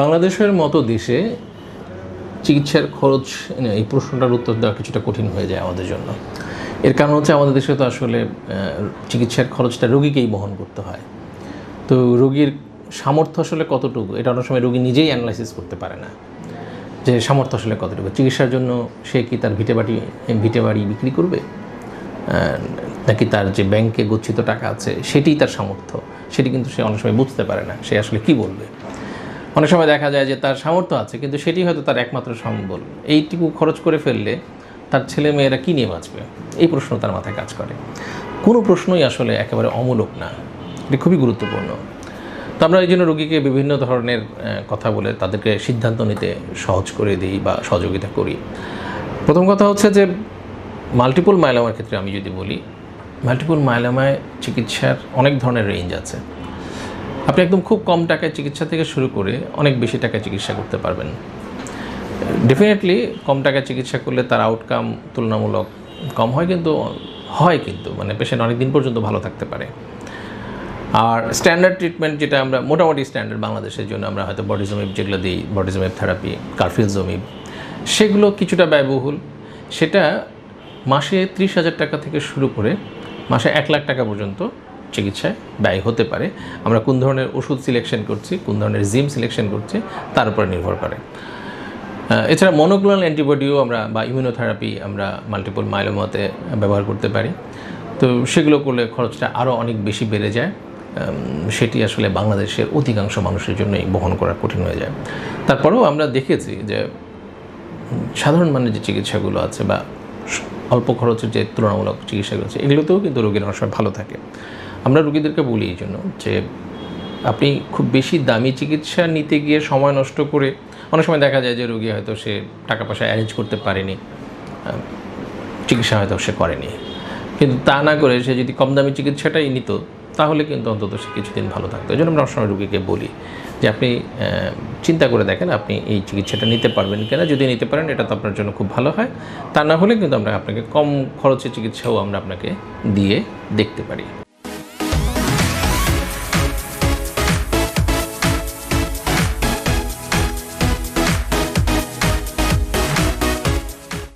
বাংলাদেশের মতো দেশে চিকিৎসার খরচ এই প্রশ্নটার উত্তর দেওয়া কিছুটা কঠিন হয়ে যায় আমাদের জন্য। এর কারণ হচ্ছে আমাদের দেশে তো আসলে চিকিৎসার খরচটা রোগীকেই বহন করতে হয়। তো রোগীর সামর্থ্য আসলে কতটুকু? এটা অনেক সময় রোগী নিজেই অ্যানালাইসিস করতে পারে না যে সামর্থ্য আসলে কতটুকু। চিকিৎসার জন্য সে কি তার ভিটে বাড়ি ভিটে বাড়ি বিক্রি করবে? নাকি তার যে ব্যাংকে গচ্ছিত টাকা আছে, সেটিই তার সামর্থ্য? সেটি কিন্তু সে অনেক সময় বুঝতে পারে না, সে আসলে কি বলবে? অনেক সময় দেখা যায় যে তার সামর্থ্য আছে, কিন্তু সেটি হয়তো তার একমাত্র সম্বল। এইটুকু খরচ করে ফেললে তার ছেলে মেয়েরা কী নিয়ে বাঁচবে? এই প্রশ্ন তার মাথায় কাজ করে। কোনো প্রশ্নই আসলে একেবারে অমূলক না। এটি খুবই গুরুত্বপূর্ণ। তো আমরা এই জন্য রোগীকে বিভিন্ন ধরনের কথা বলে তাদেরকে সিদ্ধান্ত নিতে সহজ করে দিই বা সহযোগিতা করি। প্রথম কথা হচ্ছে যে মাল্টিপল মাইলামার ক্ষেত্রে আমি যদি বলি মাল্টিপল মাইলামায় চিকিৎসার অনেক ধরনের রেঞ্জ আছে। আপনি একদম খুব কম টাকায় চিকিৎসা থেকে শুরু করে অনেক বেশি টাকায় চিকিৎসা করতে পারবেন। ডেফিনেটলি কম টাকায় চিকিৎসা করলে তার আউটকাম তুলনামূলক কম হয় কিন্তু হয় কিন্তু মানে পেশেন্ট অনেক দিন পর্যন্ত ভালো থাকতে পারে। আর স্ট্যান্ডার্ড ট্রিটমেন্ট যেটা আমরা, মোটামুটি স্ট্যান্ডার্ড বাংলাদেশের জন্য আমরা হয়তো বডিজমিপ যেগুলো দিই বডিজমিপ থেরাপি কার্ফিলজমিপ সেগুলো কিছুটা ব্যয়বহুল। সেটা মাসে ত্রিশ হাজার টাকা থেকে শুরু করে মাসে এক লাখ টাকা পর্যন্ত চিকিৎসায় ব্যয় হতে পারে। আমরা কোন ধরনের ওষুধ সিলেকশন করছি, কোন ধরনের জিম সিলেকশন করছি, তার উপরে নির্ভর করে। এছাড়া মনোক্লোনাল অ্যান্টিবডিও আমরা বা ইমিউনোথেরাপি আমরা মাল্টিপল মাইলোমাতে ব্যবহার করতে পারি। তো সেগুলো করলে খরচটা আরও অনেক বেশি বেড়ে যায়। সেটি আসলে বাংলাদেশের অধিকাংশ মানুষের জন্যই বহন করা কঠিন হয়ে যায়। তারপরেও আমরা দেখেছি যে সাধারণ মানের যে চিকিৎসাগুলো আছে বা অল্প খরচের যে তুলনামূলক চিকিৎসাগুলো আছে, এগুলোতেও কিন্তু রোগীর অনেক ভালো থাকে। আমরা রোগীদেরকে বলি এই জন্য যে আপনি খুব বেশি দামি চিকিৎসা নিতে গিয়ে সময় নষ্ট করে, অনেক সময় দেখা যায় যে রোগী হয়তো সে টাকা পয়সা অ্যারেঞ্জ করতে পারেনি চিকিৎসা হয়তো সে করেনি। কিন্তু তা না করে সে যদি কম দামি চিকিৎসাটাই নিত, তাহলে কিন্তু অন্তত সে কিছুদিন ভালো থাকতো। এই জন্য আমরা সবসময় রোগীকে বলি যে আপনি চিন্তা করে দেখেন আপনি এই চিকিৎসাটা নিতে পারবেন কিনা। যদি নিতে পারেন, এটা তো আপনার জন্য খুব ভালো হয়। তা না হলে কিন্তু আমরা আপনাকে কম খরচে চিকিৎসাও আমরা আপনাকে দিয়ে দেখতে পারি।